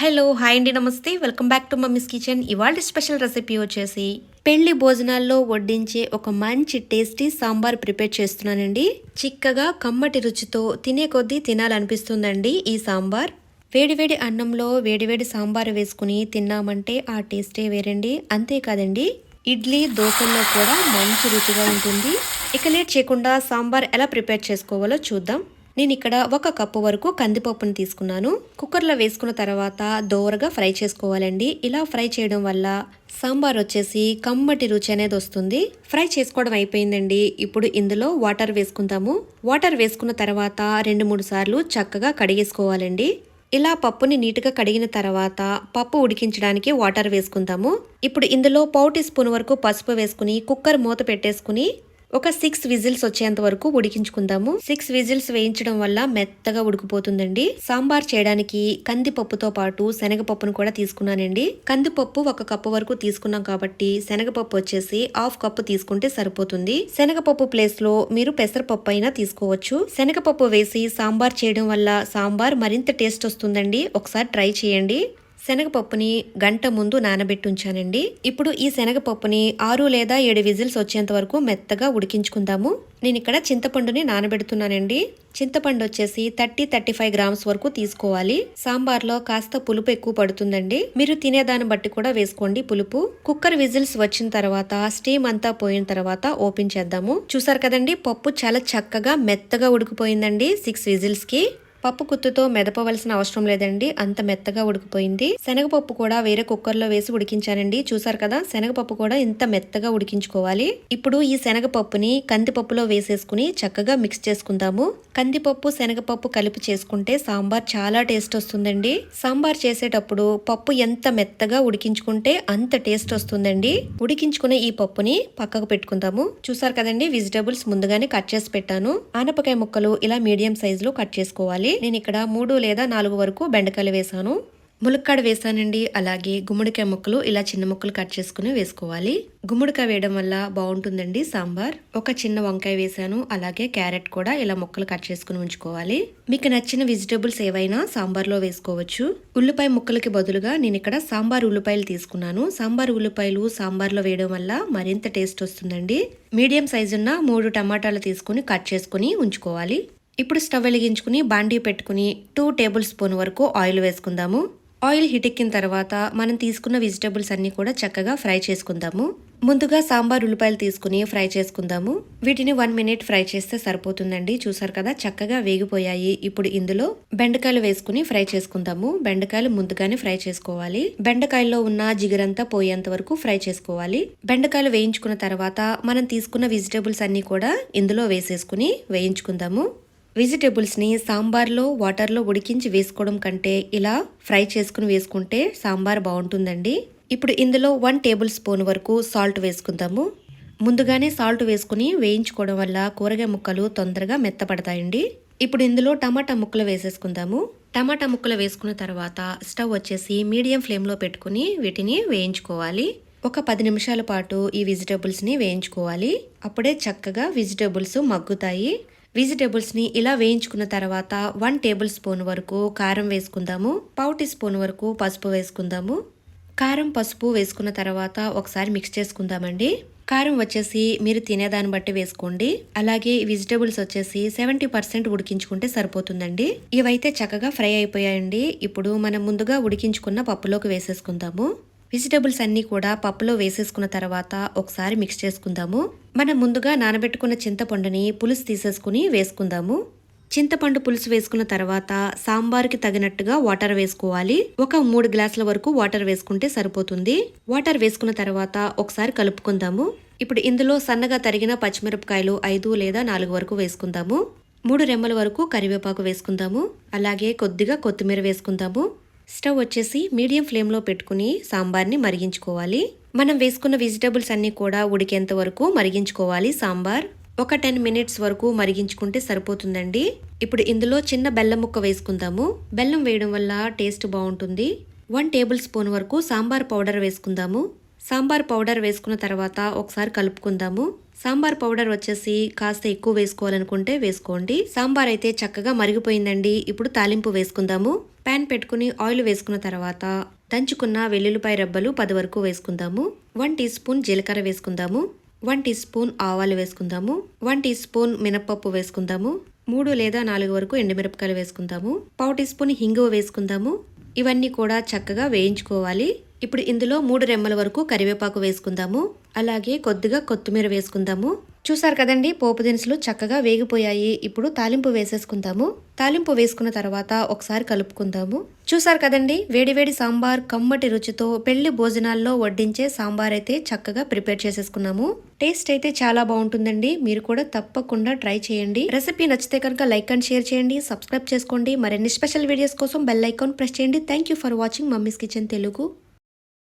Hello hi అండి నమస్తే. Welcome back to mummy's kitchen. ఇవాళ స్పెషల్ రెసిపీ వచ్చేసి పెళ్ళి భోజనాల్లో వడ్డించే ఒక మంచి టేస్టీ సాంబార్ ప్రిపేర్ చేస్తున్నానండి. చిక్కగా కమ్మటి రుచితో తినే కొద్దీ తినాలనిపిస్తుందండి ఈ సాంబార్. వేడివేడి అన్నంలో వేడివేడి సాంబార్ వేసుకుని తిన్నామంటే ఆ టేస్టే వేరండి. అంతేకాదండి ఇడ్లీ దోశల్లో కూడా మంచి రుచిగా ఉంటుంది. ఇక లేట్ చేయకుండా సాంబార్ ఎలా ప్రిపేర్ చేసుకోవాలో చూద్దాం. నేను ఇక్కడ ఒక కప్పు వరకు కందిపప్పును తీసుకున్నాను. కుక్కర్లో వేసుకున్న తర్వాత దోరగా ఫ్రై చేసుకోవాలండి. ఇలా ఫ్రై చేయడం వల్ల సాంబార్ వచ్చేసి కమ్మటి రుచి అనేది వస్తుంది. ఫ్రై చేసుకోవడం అయిపోయిందండి. ఇప్పుడు ఇందులో వాటర్ వేసుకుందాము. వాటర్ వేసుకున్న తర్వాత రెండు మూడు సార్లు చక్కగా కడిగేసుకోవాలండి. ఇలా పప్పుని నీట్గా కడిగిన తర్వాత పప్పు ఉడికించడానికి వాటర్ వేసుకుందాము. ఇప్పుడు ఇందులో పావు టీ స్పూన్ వరకు పసుపు వేసుకుని కుక్కర్ మూత పెట్టేసుకుని ఒక సిక్స్ విజిల్స్ వచ్చేంత వరకు ఉడికించుకుందాము. సిక్స్ విజిల్స్ వేయించడం వల్ల మెత్తగా ఉడికిపోతుందండి. సాంబార్ చేయడానికి కందిపప్పుతో పాటు శనగపప్పును కూడా తీసుకున్నానండి. కందిపప్పు ఒక కప్పు వరకు తీసుకున్నాం కాబట్టి శనగపప్పు వచ్చేసి హాఫ్ కప్పు తీసుకుంటే సరిపోతుంది. శనగపప్పు ప్లేస్లో మీరు పెసరపప్పు అయినా తీసుకోవచ్చు. శనగపప్పు వేసి సాంబార్ చేయడం వల్ల సాంబార్ మరింత టేస్ట్ వస్తుందండి. ఒకసారి ట్రై చేయండి. శనగపప్పుని గంట ముందు నానబెట్టి ఉంచానండి ఇప్పుడు ఈ శనగపప్పుని ఆరు లేదా ఏడు విజిల్స్ వచ్చేంత వరకు మెత్తగా ఉడికించుకుందాము. నేను ఇక్కడ చింతపండుని నానబెడుతున్నానండి. చింతపండు వచ్చేసి థర్టీ థర్టీ ఫైవ్ గ్రామ్స్ వరకు తీసుకోవాలి. సాంబార్లో కాస్త పులుపు ఎక్కువ పడుతుందండి. మీరు తినేదాన్ని బట్టి కూడా వేసుకోండి పులుపు. కుక్కర్ విజిల్స్ వచ్చిన తర్వాత స్టీమ్ అంతా పోయిన తర్వాత ఓపెన్ చేద్దాము. చూసారు కదండి పప్పు చాలా చక్కగా మెత్తగా ఉడికిపోయిందండి సిక్స్ విజిల్స్కి పప్పు కుత్తుతో మెదపవలసిన అవసరం లేదండి. అంత మెత్తగా ఉడికిపోయింది. శనగపప్పు కూడా వేరే కుక్కర్లో వేసి ఉడికించానండి. చూసారు కదా శనగపప్పు కూడా ఇంత మెత్తగా ఉడికించుకోవాలి. ఇప్పుడు ఈ శనగపప్పుని కందిపప్పులో వేసేసుకుని చక్కగా మిక్స్ చేసుకుందాము. కందిపప్పు శనగపప్పు కలిపి చేసుకుంటే సాంబార్ చాలా టేస్ట్ వస్తుందండి. సాంబార్ చేసేటప్పుడు పప్పు ఎంత మెత్తగా ఉడికించుకుంటే అంత టేస్ట్ వస్తుందండి. ఉడికించుకునే ఈ పప్పుని పక్కకు పెట్టుకుందాము. చూసారు కదండి వెజిటబుల్స్ ముందుగానే కట్ చేసి పెట్టాను. ఆనపకాయ ముక్కలు ఇలా మీడియం సైజ్లో కట్ చేసుకోవాలి. నేను ఇక్కడ మూడు లేదా నాలుగు వరకు బెండకాయలు వేసాను ములక్కాడ వేసానండి అలాగే గుమ్మడికాయ ముక్కలు ఇలా చిన్న ముక్కలు కట్ చేసుకుని వేసుకోవాలి. గుమ్మడికాయ వేయడం వల్ల బాగుంటుందండి సాంబార్. ఒక చిన్న వంకాయ వేసాను అలాగే క్యారెట్ కూడా ఇలా ముక్కలు కట్ చేసుకుని ఉంచుకోవాలి. మీకు నచ్చిన వెజిటేబుల్స్ ఏవైనా సాంబార్లో వేసుకోవచ్చు. ఉల్లిపాయ ముక్కలకి బదులుగా నేను ఇక్కడ సాంబార్ ఉల్లిపాయలు తీసుకున్నాను. సాంబార్ ఉల్లిపాయలు సాంబార్లో వేయడం వల్ల మరింత టేస్ట్ వస్తుందండి. మీడియం సైజు ఉన్న మూడు టమాటాలు తీసుకుని కట్ చేసుకుని ఉంచుకోవాలి. ఇప్పుడు స్టవ్ వెలిగించుకుని బాండీ పెట్టుకుని టూ టేబుల్ స్పూన్ వరకు ఆయిల్ వేసుకుందాము. ఆయిల్ హిటెక్కిన తర్వాత మనం తీసుకున్న వెజిటబుల్స్ అన్నీ కూడా చక్కగా ఫ్రై చేసుకుందాము. ముందుగా సాంబార్ ఉల్లిపాయలు తీసుకుని ఫ్రై చేసుకుందాము. వీటిని వన్ మినిట్ ఫ్రై చేస్తే సరిపోతుందండి. చూసారు కదా చక్కగా వేగిపోయాయి. ఇప్పుడు ఇందులో బెండకాయలు వేసుకుని ఫ్రై చేసుకుందాము. బెండకాయలు ముందుగానే ఫ్రై చేసుకోవాలి. బెండకాయల్లో ఉన్న జిగరంతా పోయేంత వరకు ఫ్రై చేసుకోవాలి. బెండకాయలు వేయించుకున్న తర్వాత మనం తీసుకున్న వెజిటబుల్స్ అన్ని కూడా ఇందులో వేసేసుకుని వేయించుకుందాము. వెజిటేబుల్స్ని సాంబార్లో వాటర్లో ఉడికించి వేసుకోవడం కంటే ఇలా ఫ్రై చేసుకుని వేసుకుంటే సాంబార్ బాగుంటుందండి. ఇప్పుడు ఇందులో వన్ టేబుల్ స్పూన్ వరకు సాల్ట్ వేసుకుందాము. ముందుగానే సాల్ట్ వేసుకుని వేయించుకోవడం వల్ల కూరగాయ ముక్కలు తొందరగా మెత్తపడతాయండి. ఇప్పుడు ఇందులో టమాటా ముక్కలు వేసేసుకుందాము. టమాటా ముక్కలు వేసుకున్న తర్వాత స్టవ్ వచ్చేసి మీడియం ఫ్లేమ్లో పెట్టుకుని వీటిని వేయించుకోవాలి. ఒక పది నిమిషాల పాటు ఈ వెజిటేబుల్స్ని వేయించుకోవాలి. అప్పుడే చక్కగా వెజిటేబుల్స్ మగ్గుతాయి. వెజిటేబుల్స్ని ఇలా వేయించుకున్న తర్వాత వన్ టేబుల్ స్పూన్ వరకు కారం వేసుకుందాము పావు టీ స్పూన్ వరకు పసుపు వేసుకుందాము. కారం పసుపు వేసుకున్న తర్వాత ఒకసారి మిక్స్ చేసుకుందామండి. కారం వచ్చేసి మీరు తినేదాన్ని బట్టి వేసుకోండి. అలాగే వెజిటేబుల్స్ వచ్చేసి సెవెంటీ పర్సెంట్ ఉడికించుకుంటే సరిపోతుందండి. ఇవైతే చక్కగా ఫ్రై అయిపోయాయండి. ఇప్పుడు మనం ముందుగా ఉడికించుకున్న పప్పులోకి వేసేసుకుందాము. వెజిటబుల్స్ అన్నీ కూడా పప్పులో వేసేసుకున్న తర్వాత ఒకసారి మిక్స్ చేసుకుందాము. మనం ముందుగా నానబెట్టుకున్న చింతపండుని పులుసు తీసేసుకుని వేసుకుందాము. చింతపండు పులుసు వేసుకున్న తర్వాత సాంబార్కి తగినట్టుగా వాటర్ వేసుకోవాలి. ఒక మూడు గ్లాసుల వరకు వాటర్ వేసుకుంటే సరిపోతుంది. వాటర్ వేసుకున్న తర్వాత ఒకసారి కలుపుకుందాము. ఇప్పుడు ఇందులో సన్నగా తరిగిన పచ్చిమిరపకాయలు ఐదు లేదా నాలుగు వరకు వేసుకుందాము. మూడు రెమ్మల వరకు కరివేపాకు వేసుకుందాము. అలాగే కొద్దిగా కొత్తిమీర వేసుకుందాము. స్టవ్ వచ్చేసి మీడియం ఫ్లేమ్లో పెట్టుకుని సాంబార్ని మరిగించుకోవాలి. మనం వేసుకున్న వెజిటబుల్స్ అన్నీ కూడా ఉడికేంత వరకు మరిగించుకోవాలి సాంబార్. ఒక టెన్ మినిట్స్ వరకు మరిగించుకుంటే సరిపోతుందండి. ఇప్పుడు ఇందులో చిన్న బెల్లం ముక్క వేసుకుందాము. బెల్లం వేయడం వల్ల టేస్ట్ బాగుంటుంది. వన్ టేబుల్ స్పూన్ వరకు సాంబార్ పౌడర్ వేసుకుందాము. సాంబార్ పౌడర్ వేసుకున్న తర్వాత ఒకసారి కలుపుకుందాము. సాంబార్ పౌడర్ వచ్చేసి కాస్త ఎక్కువ వేసుకోవాలనుకుంటే వేసుకోండి. సాంబార్ అయితే చక్కగా మరిగిపోయిందండి. ఇప్పుడు తాలింపు వేసుకుందాము. పాన్ పెట్టుకుని ఆయిల్ వేసుకున్న తర్వాత దంచుకున్న వెల్లుల్లిపాయ రబ్బలు పది వరకు వేసుకుందాము. వన్ టీ స్పూన్ జీలకర్ర వేసుకుందాము. వన్ టీ స్పూన్ ఆవాలు వేసుకుందాము. వన్ టీ స్పూన్ మినప్పప్పు వేసుకుందాము. మూడు లేదా నాలుగు వరకు ఎండుమిరపకాయలు వేసుకుందాము. పావు టీ స్పూన్ హింగువ వేసుకుందాము. ఇవన్నీ కూడా చక్కగా వేయించుకోవాలి. ఇప్పుడు ఇందులో మూడు రెమ్మల వరకు కరివేపాకు వేసుకుందాము. అలాగే కొద్దిగా కొత్తిమీర వేసుకుందాము. చూసారు కదండి పోపు దినుసులు చక్కగా వేగిపోయాయి. ఇప్పుడు తాలింపు వేసేసుకుందాము. తాలింపు వేసుకున్న తర్వాత ఒకసారి కలుపుకుందాము. చూసారు కదండి వేడివేడి సాంబార్ కమ్మటి రుచితో పెళ్ళి భోజనాల్లో వడ్డించే సాంబార్ అయితే చక్కగా ప్రిపేర్ చేసేసుకున్నాము. టేస్ట్ అయితే చాలా బాగుంటుందండి. మీరు కూడా తప్పకుండా ట్రై చేయండి. రెసిపీ నచ్చితే కనుక లైక్ అండ్ షేర్ చేయండి. సబ్స్క్రైబ్ చేసుకోండి. మరిన్ని స్పెషల్ వీడియోస్ కోసం బెల్ ఐకాన్ ప్రెస్ చేయండి. Thank you for watching mummy's kitchen Telugu.